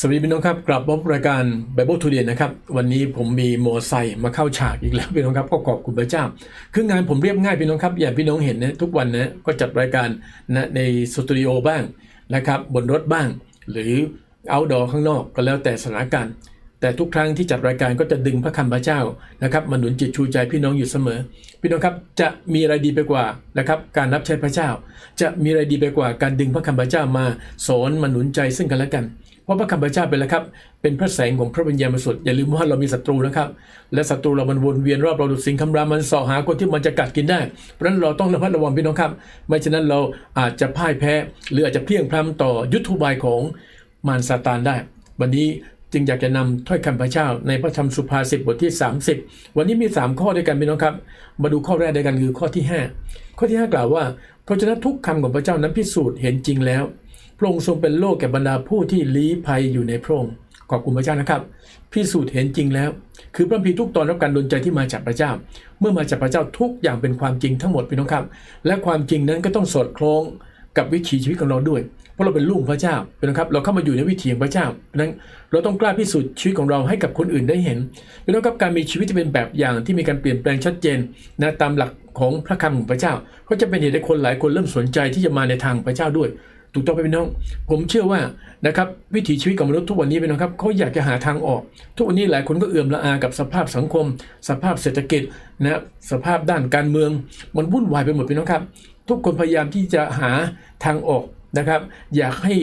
สวัสดีพี่น้องครับกลับพบรายการ Bible Today นะครับ วันนี้ผมมีโมอไซค์มาเข้าฉากอีกแล้วพี่น้องครับก็ขอบคุณพระเจ้า คืองานผมเรียบง่ายพี่น้องครับ อย่างพี่น้องเห็นนะทุกวันนะก็จัดรายการนะในสตูดิโอบ้างนะครับบนรถบ้าง หรือ outdoor ข้างนอกก็แล้วแต่สถานการณ์ แต่ทุกครั้งที่จัดรายการก็จะดึงพระคำพระเจ้านะครับมาหนุนจิตชูใจพี่น้องอยู่เสมอ พี่น้องครับจะมีอะไรดีไปกว่านะครับการรับใช้พระเจ้า จะมีอะไรดีไปกว่าการดึงพระคำพระเจ้ามาสอนมาหนุนใจซึ่งกันและกัน เพราะพระคำพระเจ้าเป็นแล้วครับ เป็นพระแสงของพระวิญญาณบริสุทธิ์อย่าลืมว่าเรามีศัตรูนะครับ และศัตรูเรามันวนเวียนรอบเราดุสิงคำรามมันสาะหาคนที่มันจะกัดกินได้ เพราะฉะนั้นเราต้องระมัดระวังพี่น้องครับ ไม่ฉะนั้นเราอาจจะพ่ายแพ้ หรืออาจจะเพียงพล้ำต่อยุทธบายของมารซาตานได้ วันนี้จึงอยากจะนำถ้อยคำพระเจ้า ในพระธรรมสุภาษิตบทที่ 30 วันนี้มี 3 ข้อด้วยกันพี่น้องครับ มาดูข้อแรกด้วยกันคือข้อที่ 5 ข้อที่ 5 กล่าวว่าเพราะฉะนั้นทุกคำของพระเจ้านั้นพิสูจน์เห็นจริงแล้ว พระองค์ทรงเป็นโลกแก่บรรดาผู้ที่ลี้ภัยอยู่ในพระองค์ขอบคุณพระเจ้านะครับพิสูจน์เห็นจริงแล้ว คือพระคัมภีทุกตอนรับการดลใจที่มาจากพระเจ้า เมื่อมาจากพระเจ้าทุกอย่างเป็นความจริงทั้งหมดพี่น้องครับ และความจริงนั้นก็ต้องสอดคล้องกับวิถีชีวิตของเราด้วย เพราะเราเป็นลูกพระเจ้าพี่น้องครับเราเข้ามาอยู่ในวิถีของพระเจ้าเพราะฉะนั้นเราต้องกล้าพิสูจน์ชีวิตของเราให้กับคนอื่นได้เห็นพี่น้องครับการมีชีวิตที่เป็นแบบอย่างที่มีการเปลี่ยนแปลงชัดเจนนะตามหลักของพระคำของพระเจ้า ก็จะเป็นเหตุให้คนหลายคนเริ่มสนใจที่จะมาในทางพระเจ้าด้วย ถูกต้องไหมพี่น้อง ผมเชื่อว่านะครับวิถีชีวิตของมนุษย์ทุกวันนี้พี่น้องครับเขาอยากจะหาทางออก ทุกวันนี้หลายคนก็เอื่อมละอากับสภาพสังคม สภาพเศรษฐกิจนะสภาพด้านการเมือง มันวุ่นวายไปหมดพี่น้องครับ ทุกคนพยายามที่จะหาทางออก นะครับอยากให้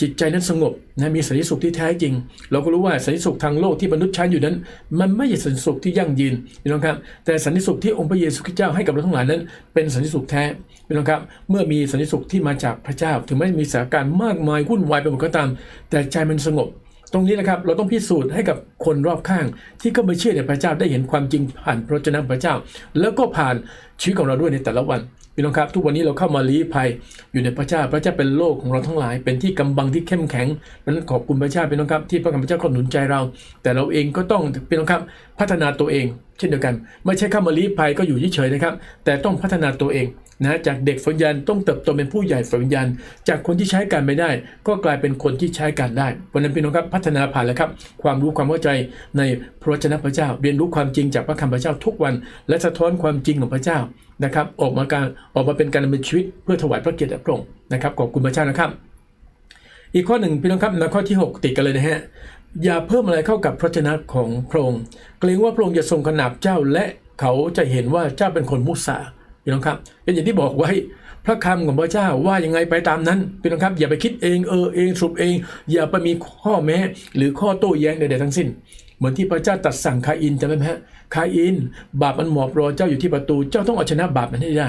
จิตใจนั้นสงบนะมีสันติสุขที่แท้จริง เราก็รู้ว่าสันติสุขทางโลกที่มนุษย์ใช้อยู่นั้น มันไม่ใช่สันติสุขที่ยั่งยืนพี่น้องครับแต่สันติสุขที่องค์พระเยซูคริสต์เจ้าให้กับเราทั้งหลายนั้น เป็นสันติสุขแท้พี่น้องครับเมื่อมีสันติสุขที่มาจากพระเจ้า ถึงแม้มีสถานการณ์มากมายวุ่นวายไปหมดก็ตาม แต่ใจมันสงบตรงนี้นะครับเราต้องพิสูจน์ให้กับคนรอบข้าง ที่ก็ไม่เชื่อในพระเจ้าได้เห็นความจริงผ่านพระวจนะพระเจ้า แล้วก็ผ่านชีวิตของเราด้วยในแต่ละวัน พี่น้องครับทุกวันนี้เราเข้ามาลี้ภัยอยู่ในพระเจ้าพระเจ้าเป็นโลกของเราทั้งหลาย เป็นที่กำบังที่เข้มแข็งนั้นขอบคุณพระเจ้าพี่น้องครับที่พระคำพระเจ้าก็หนุนใจเรา แต่เราเองก็ต้องพี่น้องครับพัฒนาตัวเอง เช่นเดียวกัน ไม่ใช่เข้ามาลี้ภัยก็อยู่เฉยๆนะครับ แต่ต้องพัฒนาตัวเอง นะจากเด็กฝังยันต้องเติบโตเป็นผู้ใหญ่ฝังยันจากคนที่ใช้การไม่ได้ ก็กลายเป็นคนที่ใช้การได้วันนั้นพี่น้องครับพัฒนาผ่านแล้วครับ ความรู้ความเข้าใจในพระวจนะพระเจ้า เรียนรู้ความจริงจากพระคำพระเจ้าทุกวัน และสะท้อนความจริงของพระเจ้านะครับออกมาการออกมาเป็นการดำเนินชีวิตเพื่อถวายพระเกียรติพระองค์นะครับขอบคุณพระเจ้านะครับ อีกข้อหนึ่งพี่น้องครับในข้อที่ 6 ติดกันเลยนะฮะอย่าเพิ่มอะไรเข้ากับพระชนะของพระองค์เกรงว่าพระองค์จะทรงขนาบเจ้าและเขาจะเห็นว่าเจ้าเป็นคนมุสา พี่น้องครับเป็นอย่างที่บอกไว้พระคำของพระเจ้าว่ายังไงไปตามนั้นพี่น้องครับ อย่าไปคิดเองเออเองสรุปเอง อย่าไปมีข้อแม้ หรือข้อโต้แย้งใดๆทั้งสิ้น เหมือนที่พระเจ้าตัดสั่งคาอินจำได้ไหมฮะคาอิน บาปมันหมอบรอเจ้าอยู่ที่ประตูเจ้าต้องเอาชนะบาปนั้นให้ได้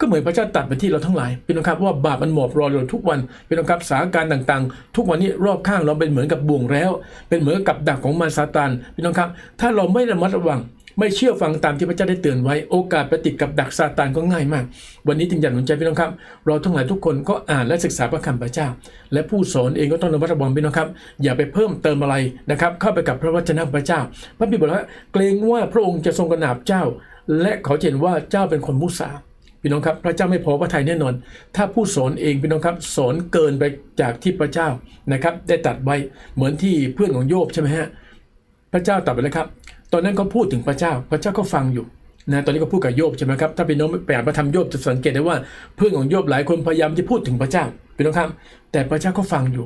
ก็เหมือนพระเจ้าตัดไปที่เราทั้งหลายพี่น้องครับว่าบาปมันหมอบรอเราทุกวันพี่น้องครับสถานการณ์ต่างๆ ทุกวันนี้รอบข้างเราเป็นเหมือนกับบ่วงแล้ว เป็นเหมือนกับดักของมารซาตานพี่น้องครับถ้าเราไม่ระมัดระวัง ไม่เชื่อฟังตามที่พระเจ้าได้เตือนไว้โอกาสไปติดกับดักซาตานก็ง่ายมาก วันนี้จึงอยากหนุนใจพี่น้องครับ เราทั้งหลายทุกคนก็อ่านและศึกษาพระคำพระเจ้า และผู้สอนเองก็ต้องระมัดระวังพี่น้องครับ อย่าไปเพิ่มเติมอะไรนะครับ เข้าไปกับพระวจนะพระเจ้า พระบิดบอกว่าเกรงว่าพระองค์จะทรงกระนาบเจ้า และเขาจะเห็นว่าเจ้าเป็นคนมุสาพี่น้องครับพระเจ้าไม่พอพระทัยแน่นอน ถ้าผู้สอนเองพี่น้องครับสอนเกินไปจากที่พระเจ้านะครับ ได้ตัดไว้เหมือนที่เพื่อนของโยบใช่ไหมฮะพระเจ้าตัดไปแล้วครับ ตอนนั้นเขาพูดถึงพระเจ้า พระเจ้าก็ฟังอยู่นะตอนนี้ก็พูดกับโยบใช่ไหมครับถ้าพี่น้องแปลพระธรรมโยบจะสังเกตได้ว่าเพื่อนของโยบหลายคนพยายามที่พูดถึงพระเจ้าพี่น้องครับ แต่พระเจ้าก็ฟังอยู่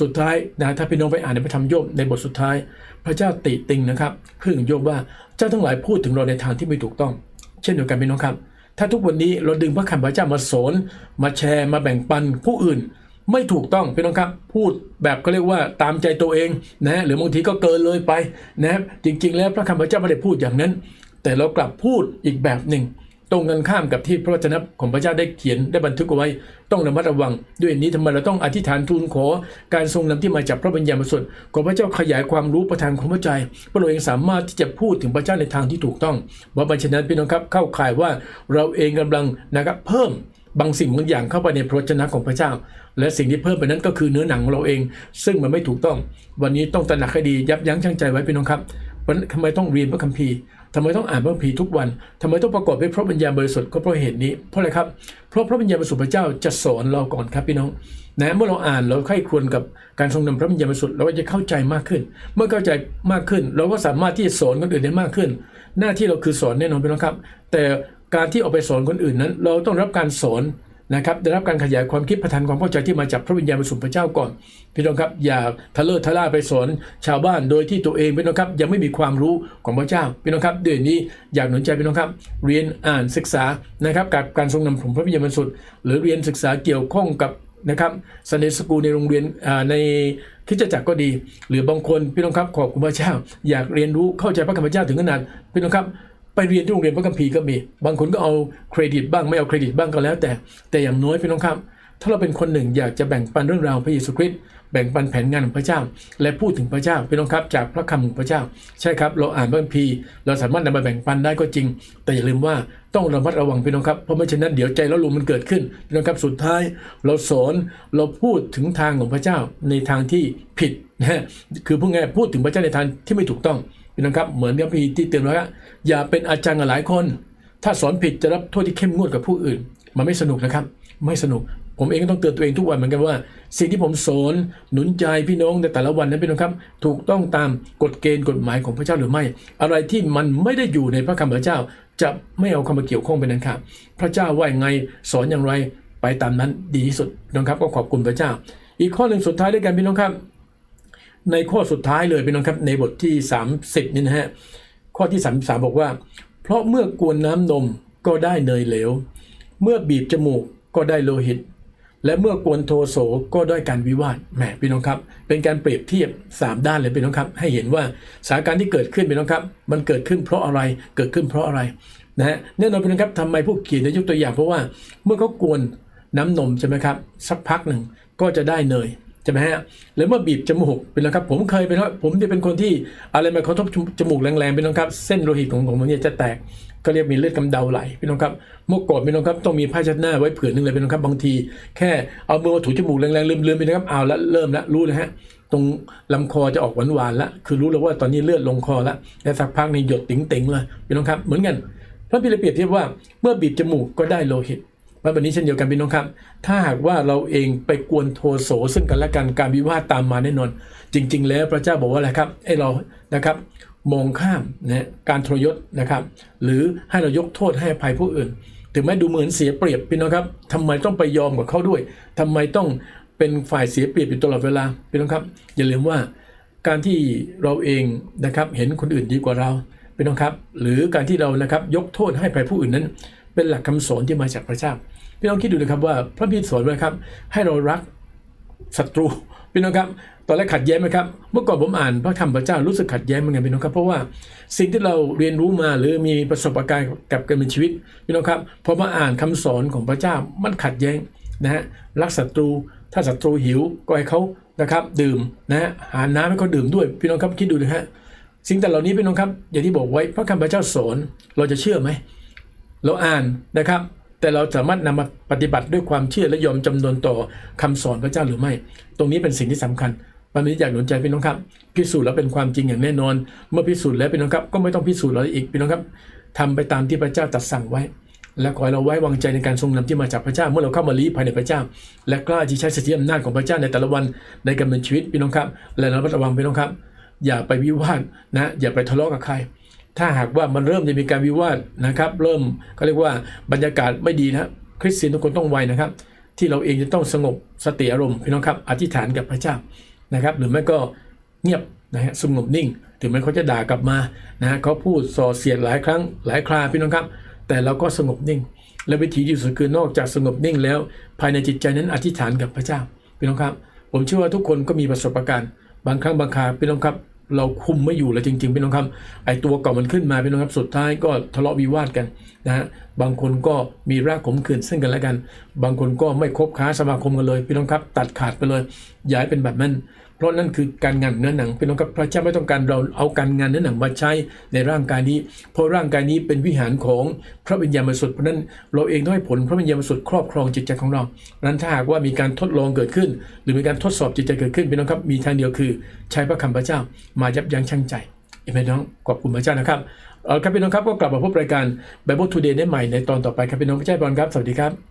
สุดท้ายนะถ้าพี่น้องไปอ่านในพระธรรมโยบในบทสุดท้าย พระเจ้าติติงนะครับ เพื่อนของโยบว่าเจ้าทั้งหลายพูดถึงเราในทางที่ไม่ถูกต้อง เช่นเดียวกันพี่น้องครับ ถ้าทุกวันนี้เราดึงพระคำพระเจ้ามาสอนมาแชร์มาแบ่งปันผู้อื่น ไม่ถูกต้องพี่น้องครับพูดแบบก็เรียกว่าตามใจตัวเองนะหรือบางทีก็เกินเลยไปนะครับจริง ๆ แล้วพระคำพระเจ้าไม่ได้พูดอย่างนั้น แต่เรากลับพูดอีกแบบหนึ่ง ตรงกันข้ามกับที่พระวจนะของพระเจ้าได้เขียนได้บันทึกเอาไว้ ต้องระมัดระวัง ด้วยนี้ทำไมเราต้องอธิษฐานทูลขอการทรงนำที่มาจากพระบัญญัติสุทธิ์ขอพระเจ้าขยายความรู้ประทานความเข้าใจพระเราเองสามารถที่จะพูดถึงพระเจ้าในทางที่ถูกต้องเพราะบัญชนั้นพี่น้องครับเข้าข่ายว่าเราเองกำลังนะครับเพิ่ม บางสิ่งบางอย่างเข้าไปในพระวจนะของพระเจ้า และสิ่งที่เพิ่มไปนั้นก็คือเนื้อหนังของเราเอง ซึ่งมันไม่ถูกต้อง วันนี้ต้องตระหนักให้ดียับยั้งชั่งใจไว้พี่น้องครับทำไมต้องเรียนพระคัมภีร์ทำไมต้องอ่านพระคัมภีร์ทุกวันทำไมต้องประกอบด้วยพระวิญญาณบริสุทธิ์ก็เพราะเหตุนี้ เพราะอะไรครับ เพราะพระวิญญาณบริสุทธิ์พระเจ้าจะสอนเราก่อนครับพี่น้องนะเมื่อเราอ่านเราใคร่ควญกับการทรงนำพระวิญญาณบริสุทธิ์เราก็จะเข้าใจมากขึ้น เมื่อเข้าใจมากขึ้น เราก็สามารถที่จะสอนคนอื่นได้มากขึ้น หน้าที่เราคือสอนแน่นอนพี่น้องครับ แต่ การที่เอาไปสอนคนอื่นนั้น เราต้องรับการสอนนะครับได้รับการขยายความคิดประทานความเข้าใจที่มาจากพระวิญญาณบริสุทธิ์พระเจ้าก่อน พี่น้องครับอย่าทะเลอะทะล่าไปสอนชาวบ้านโดยที่ตัวเองพี่น้องครับยังไม่มีความรู้ของพระเจ้าพี่น้องครับเด้วยนี้อยากหนุนใจพี่น้องครับ เรียนอ่านศึกษานะครับกับการทรงนำของพระวิญญาณบริสุทธิ์หรือเรียนศึกษาเกี่ยวข้องกับนะครับสเนสกูในโรงเรียนในคริสตจักรก็ดี หรือบางคนพี่น้องครับขอบคุณพระเจ้า อยากเรียนรู้เข้าใจพระคัมภีร์เจ้าถึงขนาดพี่น้องครับ เรียนที่โรงเรียนพระคัมภีร์ก็มี บางคนก็เอาเครดิตบ้างไม่เอาเครดิตบ้างก็แล้ว แต่แต่อย่างน้อยพี่น้องครับ ถ้าเราเป็นคนหนึ่งอยากจะแบ่งปันเรื่องราวพระเยซูคริสต์แบ่งปันแผนงานของพระเจ้า และพูดถึงพระเจ้าพี่น้องครับจากพระคำของพระเจ้า ใช่ครับเราอ่านพระคัมภีร์เราสามารถนำมาแบ่งปันได้ก็จริง แต่อย่าลืมว่าต้องระมัดระวังพี่น้องครับเพราะไม่เช่นนั้นเดี๋ยวใจแล้วลมมันเกิดขึ้นพี่น้องครับสุดท้าย เราสอนเราพูดถึงทางของพระเจ้าในทางที่ผิดนะฮะคือพูดง่ายพูดถึงพระเจ้าในทางที่ไม่ถูกต้อง พี่น้องครับเหมือนกับพี่ที่เตือนไว้ว่าอย่าเป็นอาจารย์กับหลายคน ถ้าสอนผิดจะรับโทษที่เข้มงวดกับผู้อื่น มันไม่สนุกนะครับ ไม่สนุก ผมเองก็ต้องเตือนตัวเองทุกวันเหมือนกันว่า สิ่งที่ผมสอนหนุนใจพี่น้องในแต่ละวันนั้นพี่น้องครับ ถูกต้องตามกฎเกณฑ์กฎหมายของพระเจ้าหรือไม่ อะไรที่มันไม่ได้อยู่ในพระคำพระเจ้า จะไม่เอาเข้ามาเกี่ยวข้องเป็นนั้นครับพระเจ้าว่าอย่างไงสอนอย่างไรไปตามนั้นดีที่สุดน้องครับก็ขอบคุณพระเจ้า อีกข้อหนึ่งสุดท้ายด้วยกันพี่น้องครับ ในข้อสุดท้ายเลยพี่น้องครับในบทที่ 30นี่นะฮะข้อที่ 33 บอกว่า เพราะเมื่อกวนน้ำนมก็ได้เนยเหลว เมื่อบีบจมูกก็ได้โลหิต และเมื่อกวนโทโสก็ได้การวิวาทแหมพี่น้องครับ เป็นการเปรียบเทียบ 3 ด้านเลยพี่น้องครับ ให้เห็นว่าสถานการณ์ที่เกิดขึ้นพี่น้องครับ มันเกิดขึ้นเพราะอะไรเกิดขึ้นเพราะอะไรนะฮะแน่นอนพี่น้องครับทำไมผู้เขียนได้ยกตัวอย่างเพราะว่าเมื่อเขากวนน้ำนมใช่ไหมครับสักพักหนึ่งก็จะได้เนย ใช่ไหมฮะแล้วเมื่อบีบจมูกเป็นแล้วครับ ผมเคยเป็นว่าผมเนี่ยเป็นคนที่อะไรมาเขาทบจมูกแรงๆเป็นน้องครับ เส้นโลหิตของผมเนี่ยจะแตกก็เรียกมีเลือดกำเดาไหลพี่น้องครับเมื่อก่อนพี่น้องครับต้องมีผ้าเช็ดหน้าไว้เผื่อนึงเลยพี่น้องครับบางที แค่เอามือมาถูจมูกแรงๆลืมๆพี่น้องครับเอาละเริ่มละรู้เลยฮะตรงลำคอจะออกหวานๆละคือรู้แล้วว่าตอนนี้เลือดลงคอละแล้วสักพักนี่หยดติ๋งๆเลยพี่น้องครับเหมือนกันพระพิเลยเปรียบเทียบว่าเมื่อบีบจมูกก็ได้โลหิต ว่าแบบนี้เช่นเดียวกันพี่น้องครับ ถ้าหากว่าเราเองไปกวนโทโสซึ่งกันและกันการวิวาทตามมาแน่นอน จริง ๆ แล้วพระเจ้าบอกว่าอะไรครับให้เรานะครับมองข้ามนะการทรยศนะครับ หรือให้เรายกโทษให้ภัยผู้อื่น ถึงแม้ดูเหมือนเสียเปรียบพี่น้องครับทำไมต้องไปยอมกับเขาด้วยทำไมต้องเป็นฝ่ายเสียเปรียบอยู่ตลอดเวลาพี่น้องครับ อย่าลืมว่าการที่เราเองนะครับเห็นคนอื่นดีกว่าเราพี่น้องครับ หรือการที่เรานะครับยกโทษให้ภัยผู้อื่นนั้น เป็นหลักคำสอนที่มาจากพระเจ้า พี่น้องคิดดูนะครับว่าพระบิสอนไว้ครับ ให้เรารักศัตรูพี่น้องครับตอนแรกขัดแย้งไหมครับ เมื่อก่อนผมอ่านพระธรรมพระเจ้ารู้สึกขัดแย้งเหมือนกันพี่น้องครับ เพราะว่าสิ่งที่เราเรียนรู้มาหรือมีประสบการณ์กับการเป็นชีวิตพี่น้องครับพอมาอ่านคำสอนของพระเจ้ามันขัดแย้งนะฮะรักศัตรูถ้าศัตรูหิวก็ให้เขานะครับ ดื่มนะฮะหาน้ำให้เขาดื่มด้วย พี่น้องครับคิดดูนะฮะสิ่งแต่เหล่านี้พี่น้องครับ อย่างที่บอกไว้พระคำพระเจ้าสอนเราจะเชื่อไหมเราอ่านนะครับ แต่เราสามารถนำมาปฏิบัติด้วยความเชื่อและยอมจำนวนต่อคำสอนพระเจ้าหรือไม่ ตรงนี้เป็นสิ่งที่สำคัญวันนี้อยากหนุนใจพี่น้องครับ พิสูจน์แล้วเป็นความจริงอย่างแน่นอน เมื่อพิสูจน์แล้วพี่น้องครับก็ไม่ต้องพิสูจน์เราอีกพี่น้องครับทำไปตามที่พระเจ้าตรัดสั่งไว้ และขอให้เราไว้วางใจในการทรงนำที่มาจากพระเจ้า เมื่อเราเข้ามาลี้ภายในพระเจ้า และกล้าที่ใช้สิทธิอำนาจของพระเจ้าในแต่ละวันในการดำเนินชีวิตพี่น้องครับ และระมัดระวังพี่น้องครับ อย่าไปวิวาทนะ อย่าไปทะเลาะกับใคร ถ้าหากว่ามันเริ่มจะมีการวิวาทนะครับ เริ่มเขาเรียกว่าบรรยากาศไม่ดีนะคริสเตียนทุกคนต้องไวนะครับ ที่เราเองจะต้องสงบสติอารมณ์พี่น้องครับอธิษฐานกับพระเจ้านะครับ หรือไม่ก็เงียบนะฮะสงบนิ่ง ถึงแม้เขาจะด่ากลับมานะฮะเขาพูดส่อเสียดหลายครั้งหลายคราพี่น้องครับ แต่เราก็สงบนิ่ง และวิธีที่สุดคือนอกจากสงบนิ่งแล้ว ภายในจิตใจนั้นอธิษฐานกับพระเจ้าพี่น้องครับ ผมเชื่อว่าทุกคนก็มีประสบการณ์บางครั้งบางคราพี่น้องครับ เราคุมไม่อยู่แล้วจริงๆพี่น้องครับไอตัวเก่ามันขึ้นมาพี่น้องครับสุดท้ายก็ทะเลาะวิวาทกันนะฮะบางคนก็มีรากขมขื่นซึ่งกันและกัน บางคนก็ไม่คบค้าสมาคมกันเลยพี่น้องครับ ตัดขาดไปเลย ย้ายเป็นแบบนั้น เพราะนั่นคือการงานเนื้อหนังพี่น้องครับพระเจ้าไม่ต้องการเราเอาการงานเนื้อหนังมาใช้ในร่างกายนี้ เพราะร่างกายนี้เป็นวิหารของพระวิญญาณบริสุทธิ์เพราะนั้นเราเองต้องให้ผลพระวิญญาณบริสุทธิ์ครอบครองจิตใจของเรานั้นถ้าหากว่ามีการทดลองเกิดขึ้น หรือมีการทดสอบจิตใจเกิดขึ้นพี่น้องครับมีทางเดียวคือใช้พระคำพระเจ้ามายับยั้งชั่งใจเอเห็นน้องขอบคุณพระเจ้านะครับเอาครับพี่น้องครับก็กลับมาพบรายการ Bible Today ได้ใหม่ในตอนต่อไปครับพี่น้องพระเจ้าบอลครับสวัสดีครับ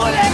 ¡Vámonos!